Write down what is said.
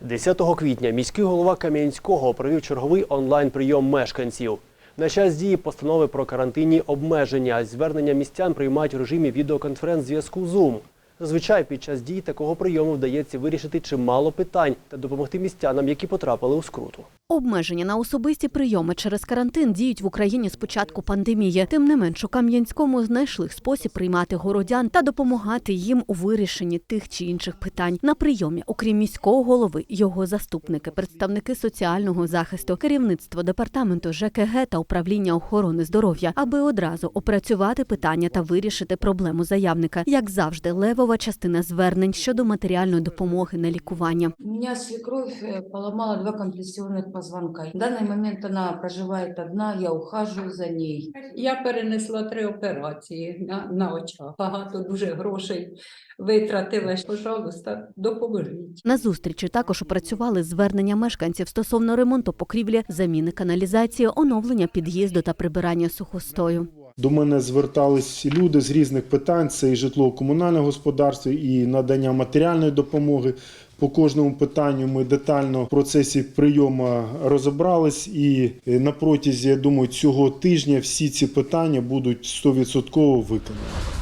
10 квітня міський голова Кам'янського провів черговий онлайн-прийом мешканців. На час дії постанови про карантинні обмеження звернення містян приймають в режимі відеоконференц-зв'язку Zoom. Зазвичай під час дії такого прийому вдається вирішити чимало питань та допомогти містянам, які потрапили у скруту. Обмеження на особисті прийоми через карантин діють в Україні з початку пандемії. Тим не менш, у Кам'янському знайшли спосіб приймати городян та допомагати їм у вирішенні тих чи інших питань. На прийомі, окрім міського голови, його заступники, представники соціального захисту, керівництво департаменту ЖКГ та управління охорони здоров'я, аби одразу опрацювати питання та вирішити проблему заявника. Як завжди, левова частина звернень щодо матеріальної допомоги на лікування. У меня свекровь э, поломала два компрессионных позвонка. В данный момент она проживает одна, я ухаживаю за ней. Я перенесла три операції на, на очах. Багато дуже грошей витратила. Пожалуйста, допоможіть. На зустрічі також опрацювали звернення мешканців стосовно ремонту покрівлі, заміни каналізації, оновлення під'їзду та прибирання сухостою. До мене звертались люди з різних питань: це і житлово-комунальне господарство, і надання матеріальної допомоги. По кожному питанню ми детально в процесі прийому розібрались, і е, на протязі, я думаю, цього тижня всі ці питання будуть 100% виконані.